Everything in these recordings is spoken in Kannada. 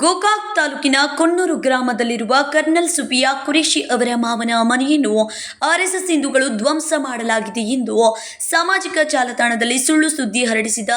ಗೋಕಾಕ್ ತಾಲೂಕಿನ ಕೊಣ್ಣೂರು ಗ್ರಾಮದಲ್ಲಿರುವ ಕರ್ನಲ್ ಸುಬಿಯಾ ಕುರೇಶಿ ಅವರ ಮಾವನ ಮನೆಯನ್ನು ಆರ್ಎಸ್ಎಸ್ ಹಿಂದೂಗಳು ಧ್ವಂಸ ಮಾಡಲಾಗಿದೆ ಎಂದು ಸಾಮಾಜಿಕ ಜಾಲತಾಣದಲ್ಲಿ ಸುಳ್ಳು ಸುದ್ದಿ ಹರಡಿಸಿದ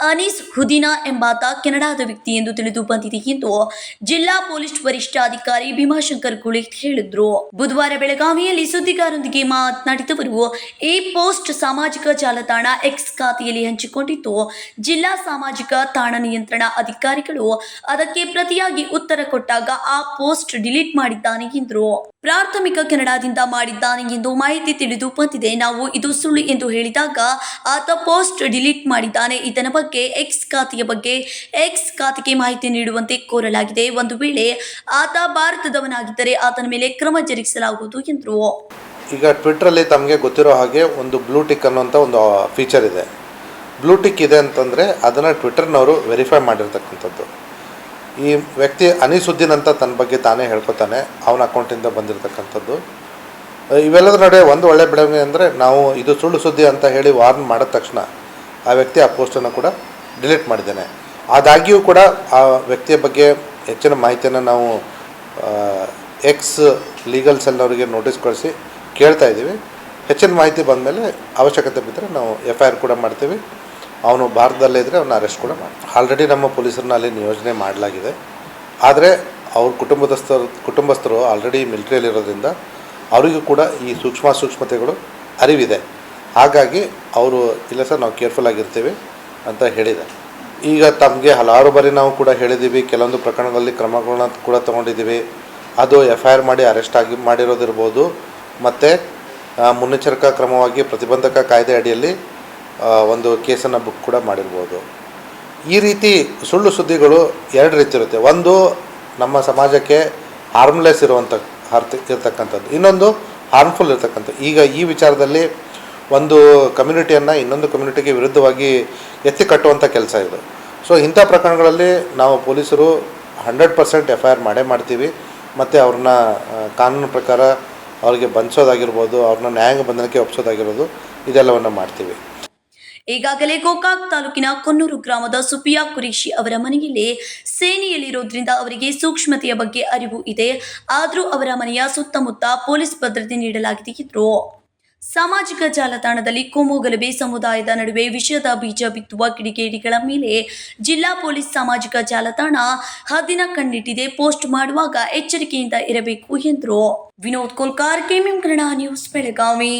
ಅನೀಸ್ ಹುದಿನಾ ಎಂಬಾತ ಕೆನಡಾದ ವ್ಯಕ್ತಿ ಎಂದು ತಿಳಿದು ಬಂದಿದೆ ಎಂದು ಜಿಲ್ಲಾ ಪೊಲೀಸ್ ವರಿಷ್ಠಾಧಿಕಾರಿ ಭೀಮಾಶಂಕರ್ ಗುಳಿ ಹೇಳಿದ್ರು. ಬುಧವಾರ ಬೆಳಗಾವಿಯಲ್ಲಿ ಸುದ್ದಿಗಾರರೊಂದಿಗೆ ಮಾತನಾಡಿದವರು, ಈ ಪೋಸ್ಟ್ ಸಾಮಾಜಿಕ ಜಾಲತಾಣ ಎಕ್ಸ್ ಖಾತೆಯಲ್ಲಿ ಹಂಚಿಕೊಂಡಿದ್ದು, ಜಿಲ್ಲಾ ಸಾಮಾಜಿಕ ತಾಣ ನಿಯಂತ್ರಣ ಅಧಿಕಾರಿಗಳು ಅದಕ್ಕೆ ಪ್ರತಿಯಾಗಿ ಉತ್ತರ ಕೊಟ್ಟಾಗ ಆ ಪೋಸ್ಟ್ ಡಿಲೀಟ್ ಮಾಡಿದ್ದಾನೆ ಎಂದರು ಪ್ರಾಥಮಿಕ ಕೆನಡಾದಿಂದ ಮಾಡಿದ್ದಾನೆ ಎಂದು ಮಾಹಿತಿ ತಿಳಿದು ಬಂದಿದೆ. ನಾವು ಇದು ಸುಳ್ಳು ಎಂದು ಹೇಳಿದಾಗ ಆತ ಪೋಸ್ಟ್ ಡಿಲೀಟ್ ಮಾಡಿದ್ದಾನೆ. ಇದರ ಬಗ್ಗೆ ಎಕ್ಸ್ ಖಾತೆಯ ಬಗ್ಗೆ ಎಕ್ಸ್ ಖಾತೆಗೆ ಮಾಹಿತಿ ನೀಡುವಂತೆ ಕೋರಲಾಗಿದೆ. ಒಂದು ವೇಳೆ ಆತ ಭಾರತದವನಾಗಿದ್ದರೆ ಆತನ ಮೇಲೆ ಕ್ರಮ ಜರುಗಿಸಲಾಗುವುದು ಎಂದರು ಈಗ ಟ್ವಿಟ್ರಲ್ಲಿ ತಮಗೆ ಗೊತ್ತಿರೋ ಹಾಗೆ ಒಂದು ಬ್ಲೂ ಟಿಕ್ ಒಂದು ಫೀಚರ್ ಇದೆ. ಬ್ಲೂ ಟಿಕ್ ಇದೆ ಅಂತಂದರೆ ಅದನ್ನು ಟ್ವಿಟರ್ನವರು ವೆರಿಫೈ ಮಾಡಿರ್ತಕ್ಕಂಥದ್ದು. ಈ ವ್ಯಕ್ತಿ ಅನಿಸುದ್ದೀನ್ ಅಂತ ತನ್ನ ಬಗ್ಗೆ ತಾನೇ ಹೇಳ್ಕೊತಾನೆ, ಅವನ ಅಕೌಂಟಿಂದ ಬಂದಿರತಕ್ಕಂಥದ್ದು. ಇವೆಲ್ಲದರ ನಡುವೆ ಒಂದು ಒಳ್ಳೆ ಬೆಳವಣಿಗೆ ಅಂದರೆ ನಾವು ಇದು ಸುಳ್ಳು ಸುದ್ದಿ ಅಂತ ಹೇಳಿ ವಾರ್ನ್ ಮಾಡಿದ ತಕ್ಷಣ ಆ ವ್ಯಕ್ತಿ ಆ ಪೋಸ್ಟನ್ನು ಕೂಡ ಡಿಲೀಟ್ ಮಾಡಿದ್ದೇನೆ. ಆದಾಗ್ಯೂ ಕೂಡ ಆ ವ್ಯಕ್ತಿಯ ಬಗ್ಗೆ ಹೆಚ್ಚಿನ ಮಾಹಿತಿಯನ್ನು ನಾವು ಎಕ್ಸ್ ಲೀಗಲ್ ಸೆಲ್ ಅವರಿಗೆ ನೋಟಿಸ್ ಕಳಿಸಿ ಕೇಳ್ತಾ ಇದ್ದೀವಿ. ಹೆಚ್ಚಿನ ಮಾಹಿತಿ ಬಂದಮೇಲೆ ಅವಶ್ಯಕತೆ ಬಿದ್ದರೆ ನಾವು ಎಫ್ ಐ ಆರ್ ಕೂಡ ಮಾಡ್ತೀವಿ. ಅವನು ಭಾರತದಲ್ಲೇ ಇದ್ದರೆ ಅವನ್ನ ಅರೆಸ್ಟ್ ಕೂಡ ಮಾಡಿ ಆಲ್ರೆಡಿ ನಮ್ಮ ಪೊಲೀಸರನ್ನ ಅಲ್ಲಿ ನಿಯೋಜನೆ ಮಾಡಲಾಗಿದೆ. ಆದರೆ ಅವ್ರ ಕುಟುಂಬದಸ್ಥರು, ಕುಟುಂಬಸ್ಥರು ಆಲ್ರೆಡಿ ಮಿಲಿಟ್ರಿಯಲ್ಲಿರೋದ್ರಿಂದ ಅವರಿಗೂ ಕೂಡ ಈ ಸೂಕ್ಷ್ಮ ಸೂಕ್ಷ್ಮತೆಗಳು ಅರಿವಿದೆ. ಹಾಗಾಗಿ ಅವರು, ಇಲ್ಲ ಸರ್, ನಾವು ಕೇರ್ಫುಲ್ ಆಗಿರ್ತೀವಿ ಅಂತ ಹೇಳಿದೆ ಈಗ ತಮಗೆ ಹಲವಾರು ಬಾರಿ ನಾವು ಕೂಡ ಹೇಳಿದ್ದೀವಿ ಕೆಲವೊಂದು ಪ್ರಕರಣಗಳಲ್ಲಿ ಕ್ರಮಗಳನ್ನ ಕೂಡ ತೊಗೊಂಡಿದ್ದೀವಿ ಅದು ಎಫ್ ಐ ಆರ್ ಮಾಡಿ ಅರೆಸ್ಟ್ ಆಗಿ, ಮಾಡಿರೋದಿರ್ಬೋದು. ಮತ್ತು ಮುನ್ನೆಚ್ಚರಿಕಾ ಕ್ರಮವಾಗಿ ಪ್ರತಿಬಂಧಕ ಕಾಯ್ದೆ ಅಡಿಯಲ್ಲಿ ಒಂದು ಕೇಸನ್ನು ಬುಕ್ ಕೂಡ ಮಾಡಿರ್ಬೋದು. ಈ ರೀತಿ ಸುಳ್ಳು ಸುದ್ದಿಗಳು ಎರಡು ರೀತಿ ಇರುತ್ತೆ. ಒಂದು ನಮ್ಮ ಸಮಾಜಕ್ಕೆ ಹಾರ್ಮ್ಲೆಸ್ ಇರುವಂಥ ಹಾರ್ತ ಇರ್ತಕ್ಕಂಥದ್ದು. ಇನ್ನೊಂದು ಹಾರ್ಮ್ಫುಲ್ ಇರ್ತಕ್ಕಂಥ ಈಗ ಈ ವಿಚಾರದಲ್ಲಿ ಒಂದು ಕಮ್ಯುನಿಟಿಯನ್ನು ಇನ್ನೊಂದು ಕಮ್ಯುನಿಟಿಗೆ ವಿರುದ್ಧವಾಗಿ ಎತ್ತಿ ಕಟ್ಟುವಂಥ ಕೆಲಸ ಇದು. ಸೊ ಇಂಥ ಪ್ರಕರಣಗಳಲ್ಲಿ ನಾವು ಪೊಲೀಸರು hundred percent F I R ಮಾಡೇ ಮಾಡ್ತೀವಿ. ಮತ್ತು ಅವ್ರನ್ನ ಕಾನೂನು ಪ್ರಕಾರ ಅವ್ರಿಗೆ ಬಂಧಿಸೋದಾಗಿರ್ಬೋದು, ಅವ್ರನ್ನ ನ್ಯಾಯಾಂಗ ಬಂಧನಕ್ಕೆ ಒಪ್ಪಿಸೋದಾಗಿರ್ಬೋದು ಇದೆಲ್ಲವನ್ನು ಮಾಡ್ತೀವಿ. ಈಗಾಗಲೇ ಗೋಕಾಕ್ ತಾಲೂಕಿನ ಕೊನ್ನೂರು ಗ್ರಾಮದ ಸುಪಿಯಾ ಕುರೇಶಿ ಅವರ ಮನೆಯಲ್ಲಿ ಸೇನೆಯಲ್ಲಿರೋದ್ರಿಂದ ಅವರಿಗೆ ಸೂಕ್ಷ್ಮತೆಯ ಬಗ್ಗೆ ಅರಿವು ಇದೆ. ಆದರೂ ಅವರ ಮನೆಯ ಸುತ್ತಮುತ್ತ ಪೊಲೀಸ್ ಭದ್ರತೆ ನೀಡಲಾಗಿದೆ ಎಂದರು. ಸಾಮಾಜಿಕ ಜಾಲತಾಣದಲ್ಲಿ ಕೋಮು ಗಲಭೆ ಸಮುದಾಯದ ನಡುವೆ ವಿಷದ ಬೀಜ ಬಿತ್ತುವ ಕಿಡಿಗೇಡಿಗಳ ಮೇಲೆ ಜಿಲ್ಲಾ ಪೊಲೀಸ್ ಸಾಮಾಜಿಕ ಜಾಲತಾಣ ಹದ್ದಿನ ಕಣ್ಣಿಟ್ಟಿದೆ. ಪೋಸ್ಟ್ ಮಾಡುವಾಗ ಎಚ್ಚರಿಕೆಯಿಂದ ಇರಬೇಕು ಎಂದರು. Vinod Kolkar, KMM Kannada news, Belagavi.